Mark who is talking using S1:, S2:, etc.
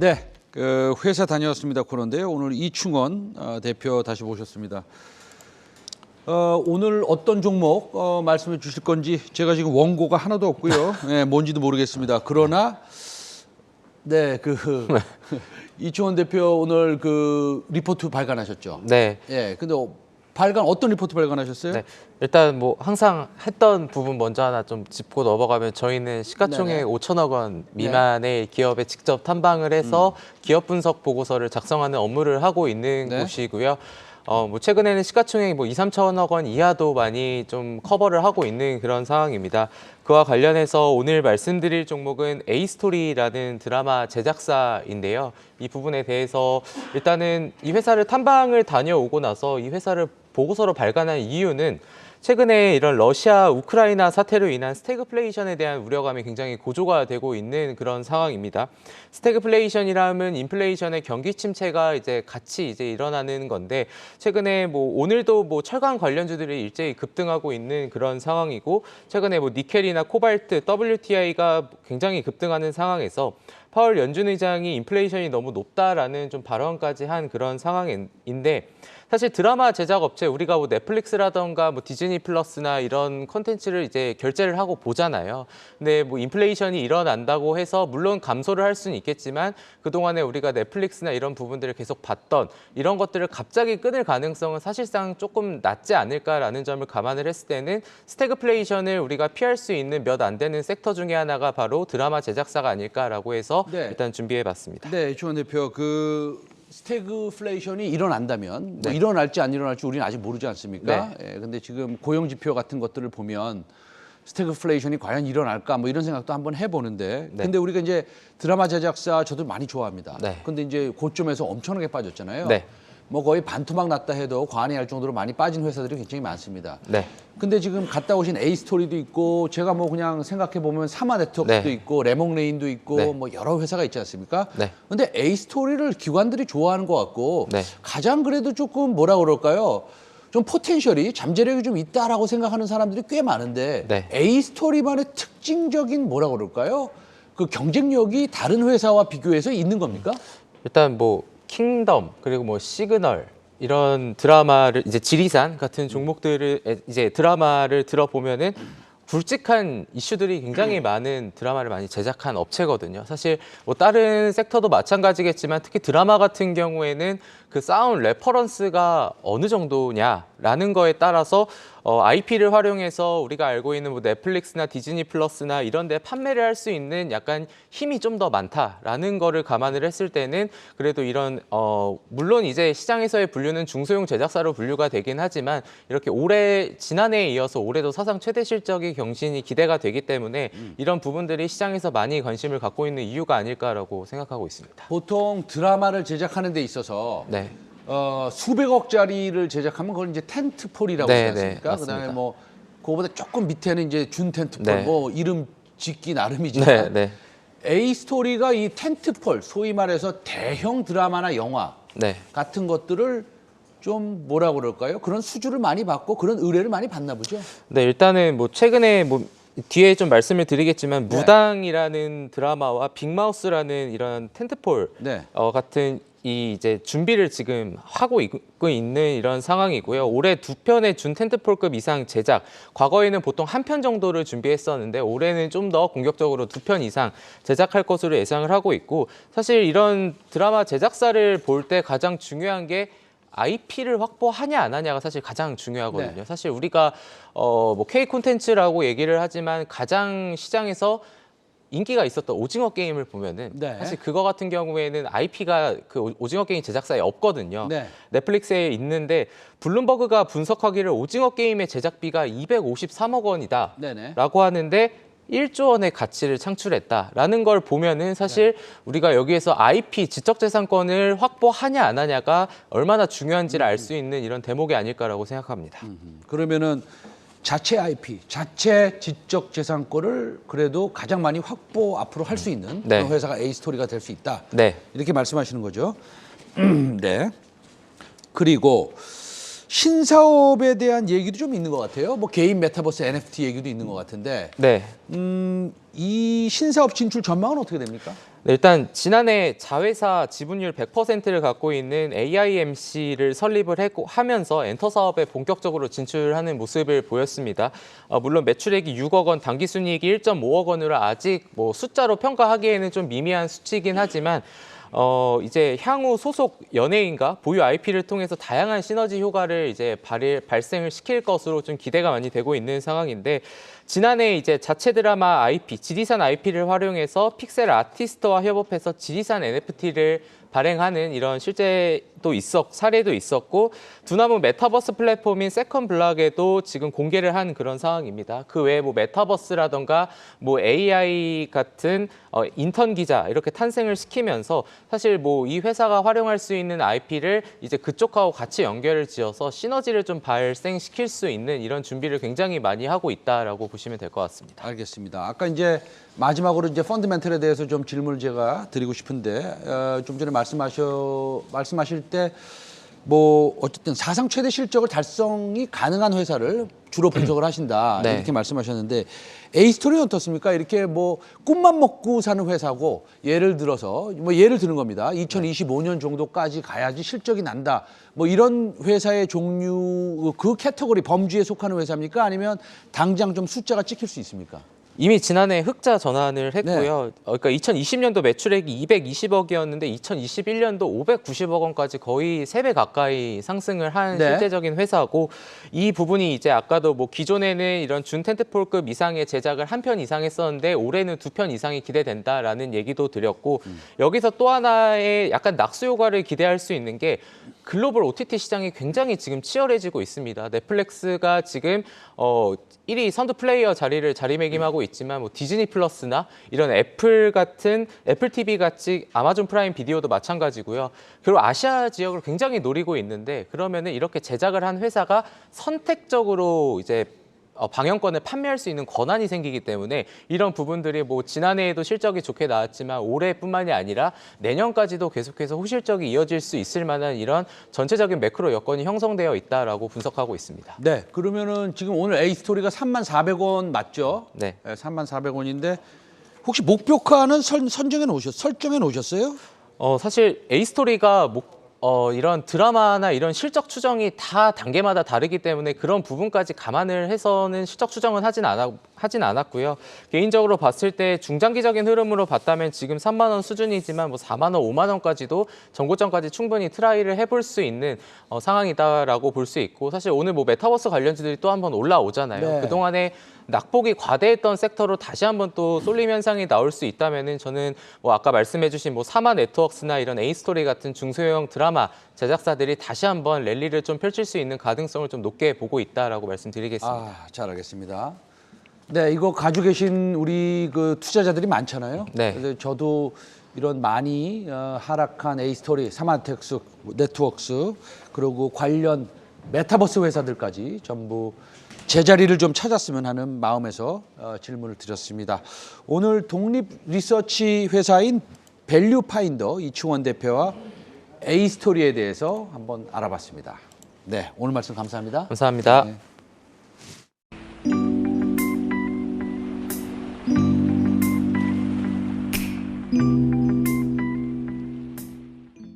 S1: 네, 그 회사 다녀왔습니다 코너인데요. 오늘 이충원 어, 대표 다시 모셨습니다. 어, 오늘 어떤 종목 어, 말씀해 주실 건지 제가 지금 원고가 하나도 없고요. 예, 뭔지도 모르겠습니다. 그러나 네, 그 이충원 대표 오늘 그 리포트 발간하셨죠.
S2: 네.
S1: 예, 근데 어, 발간 어떤 리포트 발간하셨어요?
S2: 네. 일단 뭐 항상 했던 부분 먼저 하나 좀 짚고 넘어가면 저희는 시가총액
S1: 네네.
S2: 5천억 원 미만의 기업에 직접 탐방을 해서 기업 분석 보고서를 작성하는 업무를 하고 있는
S1: 네.
S2: 곳이고요. 어, 뭐 최근에는 시가총액 뭐 2, 3천억 원 이하도 많이 좀 커버를 하고 있는 그런 상황입니다. 그와 관련해서 오늘 말씀드릴 종목은 에이스토리라는 드라마 제작사인데요. 이 부분에 대해서 일단은 이 회사를 탐방을 다녀오고 나서 이 회사를 보고서로 발간한 이유는 최근에 이런 러시아 우크라이나 사태로 인한 스태그플레이션에 대한 우려감이 굉장히 고조가 되고 있는 그런 상황입니다. 스태그플레이션이라면 인플레이션의 경기 침체가 이제 같이 이제 일어나는 건데 최근에 뭐 오늘도 뭐 철강 관련주들이 일제히 급등하고 있는 그런 상황이고 최근에 뭐 니켈이나 코발트, WTI가 굉장히 급등하는 상황에서 파월 연준 의장이 인플레이션이 너무 높다라는 좀 발언까지 한 그런 상황인데 사실 드라마 제작 업체 우리가 뭐 넷플릭스라던가 뭐 디즈니 플러스나 이런 컨텐츠를 이제 결제를 하고 보잖아요. 근데 뭐 인플레이션이 일어난다고 해서 물론 감소를 할 수는 있겠지만 그동안에 우리가 넷플릭스나 이런 부분들을 계속 봤던 이런 것들을 갑자기 끊을 가능성은 사실상 조금 낮지 않을까라는 점을 감안을 했을 때는 스태그플레이션을 우리가 피할 수 있는 몇 안 되는 섹터 중에 하나가 바로 드라마 제작사가 아닐까라고 해서
S1: 네.
S2: 일단 준비해 봤습니다.
S1: 네, 이충원 대표 그 스태그플레이션이 일어난다면 뭐
S2: 네.
S1: 일어날지 안 일어날지 우리는 아직 모르지 않습니까? 예, 근데 지금 고용 지표 같은 것들을 보면 스태그플레이션이 과연 일어날까 뭐 이런 생각도 한번 해보는데
S2: 네.
S1: 근데 우리가 이제 드라마 제작사 저도 많이 좋아합니다.
S2: 네.
S1: 근데 이제 고점에서 엄청나게 빠졌잖아요.
S2: 네.
S1: 뭐 거의 반토막 났다 해도 과언이 할 정도로 많이 빠진 회사들이 굉장히 많습니다.
S2: 네.
S1: 근데 지금 갔다 오신 A 스토리도 있고 제가 뭐 그냥 생각해 보면 사마 네트워크도
S2: 네.
S1: 있고 레몽레인도 있고
S2: 네.
S1: 뭐 여러 회사가 있지 않습니까?
S2: 네.
S1: 근데 A 스토리를 기관들이 좋아하는 것 같고
S2: 네.
S1: 가장 그래도 조금 뭐라 그럴까요? 좀 포텐셜이 잠재력이 좀 있다라고 생각하는 사람들이 꽤 많은데
S2: 네.
S1: A 스토리만의 특징적인 뭐라 그럴까요? 그 경쟁력이 다른 회사와 비교해서 있는 겁니까?
S2: 일단 뭐 킹덤 그리고 뭐 시그널 이런 드라마를 이제 지리산 같은 종목들을 에- 이제 드라마를 들어보면은 굵직한 이슈들이 굉장히 많은 드라마를 많이 제작한 업체거든요. 사실 뭐 다른 섹터도 마찬가지겠지만 특히 드라마 같은 경우에는 그 쌓은 레퍼런스가 어느 정도냐라는 거에 따라서 어, IP를 활용해서 우리가 알고 있는 뭐 넷플릭스나 디즈니 플러스나 이런 데 판매를 할 수 있는 약간 힘이 좀 더 많다라는 거를 감안을 했을 때는 그래도 이런 어 물론 이제 시장에서의 분류는 중소형 제작사로 분류가 되긴 하지만 이렇게 올해 지난해에 이어서 올해도 사상 최대 실적의 경신이 기대가 되기 때문에 이런 부분들이 시장에서 많이 관심을 갖고 있는 이유가 아닐까라고 생각하고 있습니다.
S1: 보통 드라마를 제작하는 데 있어서
S2: 네.
S1: 어, 수백억짜리를 제작하면 그걸 이제 텐트폴이라고
S2: 네,
S1: 하지 않습니까?
S2: 네,
S1: 그다음에. 뭐 그거보다 조금 밑에는 이제 준 텐트폴,
S2: 네.
S1: 뭐 이름 짓기
S2: 네,
S1: 나름이지만
S2: 네.
S1: A 스토리가 이 텐트폴, 소위 말해서 대형 드라마나 영화
S2: 네.
S1: 같은 것들을 좀 뭐라 그럴까요? 그런 수주를 많이 받고 그런 의뢰를 많이 받나 보죠.
S2: 네, 일단은 뭐 최근에 뭐 뒤에 좀 말씀을 드리겠지만
S1: 네.
S2: 무당이라는 드라마와 빅마우스라는 이런 텐트폴
S1: 네.
S2: 어, 같은 이 이제 준비를 지금 하고 있고 있는 이런 상황이고요. 올해 두 편의 준 텐트폴급 이상 제작. 과거에는 보통 한 편 정도를 준비했었는데 올해는 좀 더 공격적으로 두 편 이상 제작할 것으로 예상을 하고 있고 사실 이런 드라마 제작사를 볼 때 가장 중요한 게 IP를 확보하냐 안 하냐가 사실 가장 중요하거든요.
S1: 네.
S2: 사실 우리가 어뭐 K 콘텐츠라고 얘기를 하지만 가장 시장에서 인기가 있었던 오징어 게임을 보면은
S1: 네.
S2: 사실 그거 같은 경우에는 IP가 그 오- 오징어 게임 제작사에 없거든요.
S1: 네.
S2: 넷플릭스에 있는데 블룸버그가 분석하기를 오징어 게임의 제작비가 253억 원이다.
S1: 네네.
S2: 라고 하는데 1조 원의 가치를 창출했다라는 걸 보면은 사실 우리가 여기에서 IP 지적재산권을 확보하냐 안 하냐가 얼마나 중요한지를 알 수 있는 이런 대목이 아닐까라고 생각합니다.
S1: 음, 그러면은 자체 IP, 자체 지적 재산권을 그래도 가장 많이 확보 앞으로 할 수 있는
S2: 네.
S1: 그런 회사가 A 스토리가 될 수 있다.
S2: 네.
S1: 이렇게 말씀하시는 거죠. 네. 그리고 신사업에 대한 얘기도 좀 있는 것 같아요. 뭐 개인 메타버스 NFT 얘기도 있는 것 같은데,
S2: 네.
S1: 음, 이 신사업 진출 전망은 어떻게 됩니까?
S2: 네, 일단 지난해 자회사 지분율 100%를 갖고 있는 AIMC를 설립을 했고 하면서 엔터 사업에 본격적으로 진출하는 모습을 보였습니다. 어, 물론 매출액이 6억 원, 당기 순이익이 1.5억 원으로 아직 뭐 숫자로 평가하기에는 좀 미미한 수치이긴 하지만 어 이제 향후 소속 연예인과 보유 IP를 통해서 다양한 시너지 효과를 이제 발, 발생을 시킬 것으로 좀 기대가 많이 되고 있는 상황인데 지난해 이제 자체 드라마 IP, 지리산 IP를 활용해서 픽셀 아티스트와 협업해서 지리산 NFT를 발행하는 이런 실제도 있었 사례도 있었고 두나무 메타버스 플랫폼인 세컨 블락에도 지금 공개를 한 그런 상황입니다. 그 외에 뭐 메타버스라던가 뭐 AI 같은 어, 인턴 기자 이렇게 탄생을 시키면서 사실 뭐 이 회사가 활용할 수 있는 IP를 이제 그쪽하고 같이 연결을 지어서 시너지를 좀 발생시킬 수 있는 이런 준비를 굉장히 많이 하고 있다라고 보시면 될 것 같습니다.
S1: 알겠습니다. 아까 이제 마지막으로 이제 펀드멘털에 대해서 좀 질문을 제가 드리고 싶은데 어, 좀 전에 말씀하셔 말씀하실 때 뭐 어쨌든 사상 최대 실적을 달성이 가능한 회사를 주로 분석을 하신다
S2: 네.
S1: 이렇게 말씀하셨는데 A 스토리는 어떻습니까? 이렇게 뭐 꿈만 먹고 사는 회사고 예를 들어서 뭐 예를 드는 겁니다. 2025년 정도까지 가야지 실적이 난다. 뭐 이런 회사의 종류 그 캐터고리 범주에 속하는 회사입니까? 아니면 당장 좀 숫자가 찍힐 수 있습니까?
S2: 이미 지난해 흑자 전환을
S1: 네.
S2: 했고요. 어, 그러니까 2020년도 매출액이 220억이었는데 2021년도 590억 원까지 거의 세 배 가까이 상승을 한
S1: 네.
S2: 실제적인 회사고 이 부분이 이제 아까도 뭐 기존에는 이런 준 텐트폴급 이상의 제작을 한 편 이상 했었는데 올해는 두 편 이상이 기대된다라는 얘기도 드렸고 여기서 또 하나의 약간 낙수 효과를 기대할 수 있는 게 글로벌 OTT 시장이 굉장히 지금 치열해지고 있습니다. 넷플릭스가 지금 어 1위 선두 플레이어 자리를 자리매김하고 있지만 뭐 디즈니 플러스나 이런 애플 같은 애플 TV 같이 아마존 프라임 비디오도 마찬가지고요. 그리고 아시아 지역을 굉장히 노리고 있는데 그러면은 이렇게 제작을 한 회사가 선택적으로 이제 어, 방영권을 판매할 수 있는 권한이 생기기 때문에 이런 부분들이 뭐 지난해에도 실적이 좋게 나왔지만 올해뿐만이 아니라 내년까지도 계속해서 호실적이 이어질 수 있을 만한 이런 전체적인 매크로 여건이 형성되어 있다라고 분석하고 있습니다.
S1: 네. 그러면은 지금 오늘 A 스토리가 3만 400원 맞죠?
S2: 네.
S1: 3만 400원인데 혹시 목표가는 선, 선정해 놓으셨 설정해 놓으셨어요?
S2: 어, 사실 A 스토리가 목, 어, 이런 드라마나 이런 실적 추정이 다 단계마다 다르기 때문에 그런 부분까지 감안을 해서는 실적 추정은 하진 않아 하진 않았고요. 개인적으로 봤을 때 중장기적인 흐름으로 봤다면 지금 3만 원 수준이지만 뭐 4만 원, 5만 원까지도 정고점까지 충분히 트라이를 해볼 수 있는 어, 상황이다라고 볼 수 있고 사실 오늘 뭐 메타버스 관련주들이 또 한번 올라오잖아요.
S1: 네.
S2: 그동안에 낙폭이 과대했던 섹터로 다시 한번 또 쏠림 현상이 나올 수 있다면은 저는 뭐 아까 말씀해주신 뭐 사마 네트워크스나 이런 A 스토리 같은 중소형 드라마 제작사들이 다시 한번 랠리를 좀 펼칠 수 있는 가능성을 좀 높게 보고 있다라고 말씀드리겠습니다.
S1: 아, 잘 알겠습니다. 네, 이거 가지고 계신 우리 그 투자자들이 많잖아요.
S2: 네.
S1: 그래서 저도 이런 많이 어, 하락한 A 스토리, 사마텍스, 네트워크스 그리고 관련 메타버스 회사들까지 전부 제자리를 좀 찾았으면 하는 마음에서 어, 질문을 드렸습니다. 오늘 독립 리서치 회사인 밸류 파인더 이충원 대표와 A 스토리에 대해서 한번 알아봤습니다. 네, 오늘 말씀 감사합니다.
S2: 감사합니다.
S1: 네.